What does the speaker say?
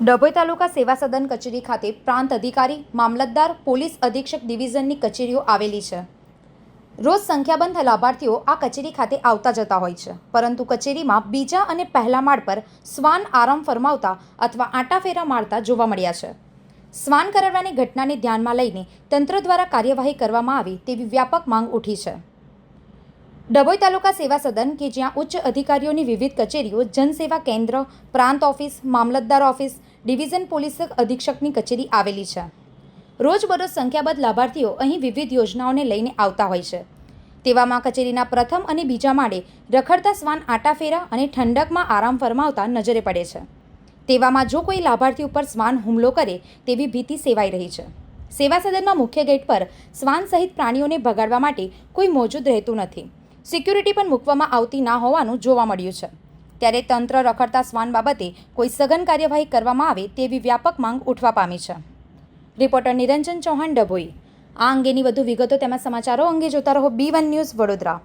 ડભોઈ તાલુકા સેવા સદન કચેરી ખાતે પ્રાંત અધિકારી, મામલતદાર, પોલીસ અધિક્ષક ડિવિઝનની કચેરીઓ આવેલી છે. રોજ સંખ્યાબંધ લાભાર્થીઓ આ કચેરી ખાતે આવતા જતા હોય છે. પરંતુ કચેરીમાં બીજા અને પહેલા માળ પર શ્વાન આરામ ફરમાવતા અથવા આંટાફેરા મારતા જોવા મળ્યા છે. શ્વાન કરડવાની ઘટનાને ધ્યાનમાં લઈને તંત્ર દ્વારા કાર્યવાહી કરવામાં આવે તેવી વ્યાપક માંગ ઉઠી છે. ડભોઈ તાલુકા સેવા સદન કે જ્યાં ઉચ્ચ અધિકારીઓની વિવિધ કચેરીઓ, જનસેવા કેન્દ્ર, પ્રાંત ઓફિસ, મામલતદાર ઓફિસ, ડિવિઝન પોલીસ અધિક્ષકની કચેરી આવેલી છે. રોજબરોજ સંખ્યાબંધ લાભાર્થીઓ અહીં વિવિધ યોજનાઓને લઈને આવતા હોય છે. તેવામાં કચેરીના પ્રથમ અને બીજા માળે રખડતા શ્વાન આટાફેરા અને ઠંડકમાં આરામ ફરમાવતા નજરે પડે છે. તેવામાં જો કોઈ લાભાર્થી ઉપર શ્વાન હુમલો કરે તેવી ભીતિ સેવાઈ રહી છે. સેવા સદનમાં મુખ્ય ગેટ પર શ્વાન સહિત પ્રાણીઓને ભગાડવા માટે કોઈ મોજૂદ રહેતું નથી. સિક્યુરિટી પણ મૂકવામાં આવતી ના હોવાનું જોવા મળ્યું છે. ત્યારે તંત્ર રખડતા શ્વાન બાબતે કોઈ સઘન કાર્યવાહી કરવામાં આવે તેવી વ્યાપક માંગ ઉઠવા પામી છે. રિપોર્ટર નિરંજન ચૌહાણ ડભોઈ. આ અંગેની વધુ વિગતો તેમાં સમાચારો અંગે જોતા રહો બી વન ન્યૂઝ વડોદરા.